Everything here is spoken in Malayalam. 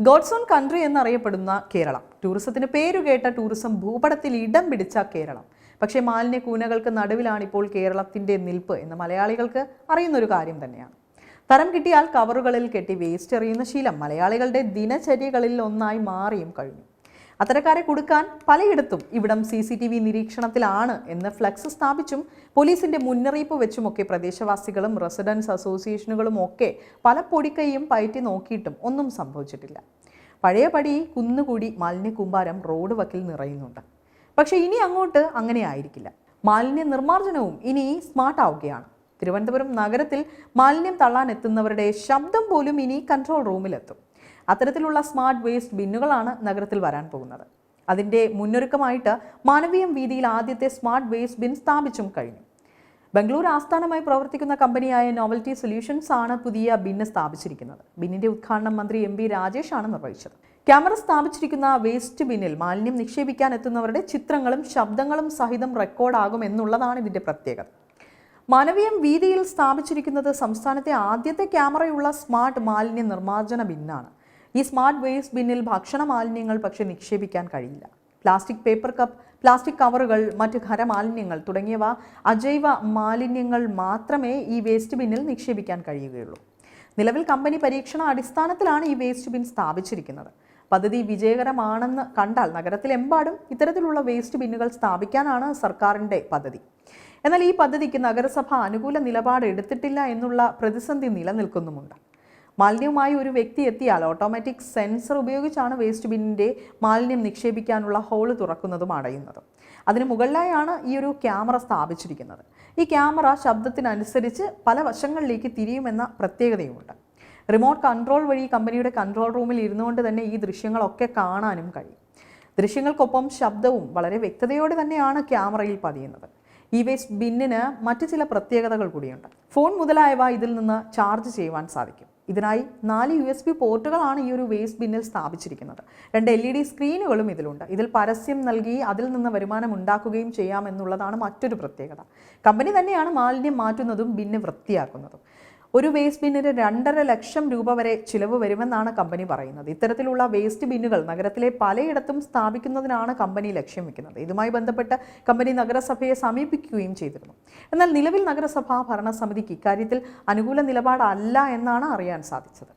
ഗോഡ്സ് ഓൺ കൺട്രി എന്നറിയപ്പെടുന്ന കേരളം. ടൂറിസത്തിന് പേരുകേട്ട ടൂറിസം ഭൂപടത്തിൽ ഇടം പിടിച്ച കേരളം. പക്ഷേ മാലിന്യ കൂനകൾക്ക് നടുവിലാണ് ഇപ്പോൾ കേരളത്തിന്റെ നിൽപ്പ് എന്ന് മലയാളികൾക്ക് അറിയുന്നൊരു കാര്യം തന്നെയാണ്. തരം കിട്ടിയാൽ കവറുകളിൽ കെട്ടി വേസ്റ്റ് എറിയുന്ന ശീലം മലയാളികളുടെ ദിനചര്യകളിൽ ഒന്നായി മാറിയും കഴിഞ്ഞു. അത്തരക്കാരെ കൊടുക്കാൻ പലയിടത്തും ഇവിടം സി സി ടി വി നിരീക്ഷണത്തിലാണ് എന്ന് ഫ്ലക്സ് സ്ഥാപിച്ചും പോലീസിന്റെ മുന്നറിയിപ്പ് വെച്ചുമൊക്കെ പ്രദേശവാസികളും റെസിഡൻസ് അസോസിയേഷനുകളും ഒക്കെ പല പൊടിക്കൈയും പയറ്റി നോക്കിയിട്ടും ഒന്നും സംഭവിച്ചിട്ടില്ല. പഴയപടി കുന്നുകൂടി മാലിന്യ കൂമ്പാരം റോഡ് വക്കിൽ നിറയുന്നുണ്ട്. പക്ഷേ ഇനി അങ്ങോട്ട് അങ്ങനെ ആയിരിക്കില്ല. മാലിന്യ നിർമ്മാർജനവും ഇനി സ്മാർട്ട് ആവുകയാണ്. തിരുവനന്തപുരം നഗരത്തിൽ മാലിന്യം തള്ളാൻ എത്തുന്നവരുടെ ശബ്ദം പോലും ഇനി കൺട്രോൾ റൂമിലെത്തും. അത്തരത്തിലുള്ള സ്മാർട്ട് വേസ്റ്റ് ബിന്നുകളാണ് നഗരത്തിൽ വരാൻ പോകുന്നത്. അതിന്റെ മുന്നൊരുക്കമായിട്ട് മാനവീയം വീതിയിൽ ആദ്യത്തെ സ്മാർട്ട് വേസ്റ്റ് ബിൻ സ്ഥാപിച്ചും കഴിഞ്ഞു. ബംഗളൂർ ആസ്ഥാനമായി പ്രവർത്തിക്കുന്ന കമ്പനിയായ നോവൽറ്റി സൊല്യൂഷൻസ് ആണ് പുതിയ ബിന്ന് സ്ഥാപിച്ചിരിക്കുന്നത്. ബിന്നിന്റെ ഉദ്ഘാടനം മന്ത്രി എം പി രാജേഷ് ആണ് നിർവഹിച്ചത്. ക്യാമറ സ്ഥാപിച്ചിരിക്കുന്ന വേസ്റ്റ് ബിന്നിൽ മാലിന്യം നിക്ഷേപിക്കാൻ എത്തുന്നവരുടെ ചിത്രങ്ങളും ശബ്ദങ്ങളും സഹിതം റെക്കോർഡാകും എന്നുള്ളതാണ് ഇതിന്റെ പ്രത്യേകത. മാനവീയം വീതിയിൽ സ്ഥാപിച്ചിരിക്കുന്നത് സംസ്ഥാനത്തെ ആദ്യത്തെ ക്യാമറയുള്ള സ്മാർട്ട് മാലിന്യ നിർമ്മാർജന ബിന്നാണ്. ഈ സ്മാർട്ട് വേസ്റ്റ് ബിന്നിൽ ഭക്ഷണ മാലിന്യങ്ങൾ പക്ഷെ നിക്ഷേപിക്കാൻ കഴിയില്ല. പ്ലാസ്റ്റിക് പേപ്പർ കപ്പ് പ്ലാസ്റ്റിക് കവറുകൾ മറ്റ് ഖരമാലിന്യങ്ങൾ തുടങ്ങിയവ അജൈവ മാലിന്യങ്ങൾ മാത്രമേ ഈ വേസ്റ്റ് ബിന്നിൽ നിക്ഷേപിക്കാൻ കഴിയുകയുള്ളൂ. നിലവിൽ കമ്പനി പരീക്ഷണ അടിസ്ഥാനത്തിലാണ് ഈ വേസ്റ്റ് ബിൻ സ്ഥാപിച്ചിരിക്കുന്നത്. പദ്ധതി വിജയകരമാണെന്ന് കണ്ടാൽ നഗരത്തിലെമ്പാടും ഇത്തരത്തിലുള്ള വേസ്റ്റ് ബിന്നുകൾ സ്ഥാപിക്കാനാണ് സർക്കാരിന്റെ പദ്ധതി. എന്നാൽ ഈ പദ്ധതിക്ക് നഗരസഭ അനുകൂല നിലപാട് എടുത്തിട്ടില്ല എന്നുള്ള പ്രതിസന്ധി നിലനിൽക്കുന്നുമുണ്ട്. മാലിന്യവുമായി ഒരു വ്യക്തി എത്തിയാൽ ഓട്ടോമാറ്റിക് സെൻസർ ഉപയോഗിച്ചാണ് വേസ്റ്റ് ബിന്നിന്റെ മാലിന്യം നിക്ഷേപിക്കാനുള്ള ഹോൾ തുറക്കുന്നതും അടയുന്നതും. അതിന് മുകളിലായാണ് ഈ ഒരു ക്യാമറ സ്ഥാപിച്ചിരിക്കുന്നത്. ഈ ക്യാമറ ശബ്ദത്തിനനുസരിച്ച് പല വശങ്ങളിലേക്ക് തിരിയുമെന്ന പ്രത്യേകതയുമുണ്ട്. റിമോട്ട് കൺട്രോൾ വഴി കമ്പനിയുടെ കൺട്രോൾ റൂമിൽ ഇരുന്നുകൊണ്ട് തന്നെ ഈ ദൃശ്യങ്ങളൊക്കെ കാണാനും കഴിയും. ദൃശ്യങ്ങൾക്കൊപ്പം ശബ്ദവും വളരെ വ്യക്തതയോടെ തന്നെയാണ് ക്യാമറയിൽ പതിയുന്നത്. ഈ വേസ്റ്റ് ബിന്നിന് മറ്റ് ചില പ്രത്യേകതകൾ കൂടിയുണ്ട്. ഫോൺ മുതലായവ ഇതിൽ നിന്ന് ചാർജ് ചെയ്യുവാൻ സാധിക്കും. ഇതിനായി നാല് യു എസ് ബി പോർട്ടുകളാണ് ഈ ഒരു വേസ്റ്റ് ബിന്നിൽ സ്ഥാപിച്ചിരിക്കുന്നത്. രണ്ട് എൽ ഇ ഡി സ്ക്രീനുകളും ഇതിലുണ്ട്. ഇതിൽ പരസ്യം നൽകി അതിൽ നിന്ന് വരുമാനം ഉണ്ടാക്കുകയും ചെയ്യാമെന്നുള്ളതാണ് മറ്റൊരു പ്രത്യേകത. കമ്പനി തന്നെയാണ് മാലിന്യം മാറ്റുന്നതും ബിന്ന് വൃത്തിയാക്കുന്നതും. ഒരു വേസ്റ്റ് ബിന്നിന് രണ്ടര ലക്ഷം രൂപ വരെ ചിലവ് വരുമെന്നാണ് കമ്പനി പറയുന്നത്. ഇത്തരത്തിലുള്ള വേസ്റ്റ് ബിന്നുകൾ നഗരത്തിലെ പലയിടത്തും സ്ഥാപിക്കുന്നതിനാണ് കമ്പനി ലക്ഷ്യം വെക്കുന്നത്. ഇതുമായി ബന്ധപ്പെട്ട് കമ്പനി നഗരസഭയെ സമീപിക്കുകയും ചെയ്തിരുന്നു. എന്നാൽ നിലവിൽ നഗരസഭാ ഭരണസമിതിക്ക് ഇക്കാര്യത്തിൽ അനുകൂല നിലപാടല്ല എന്നാണ് അറിയാൻ സാധിച്ചത്.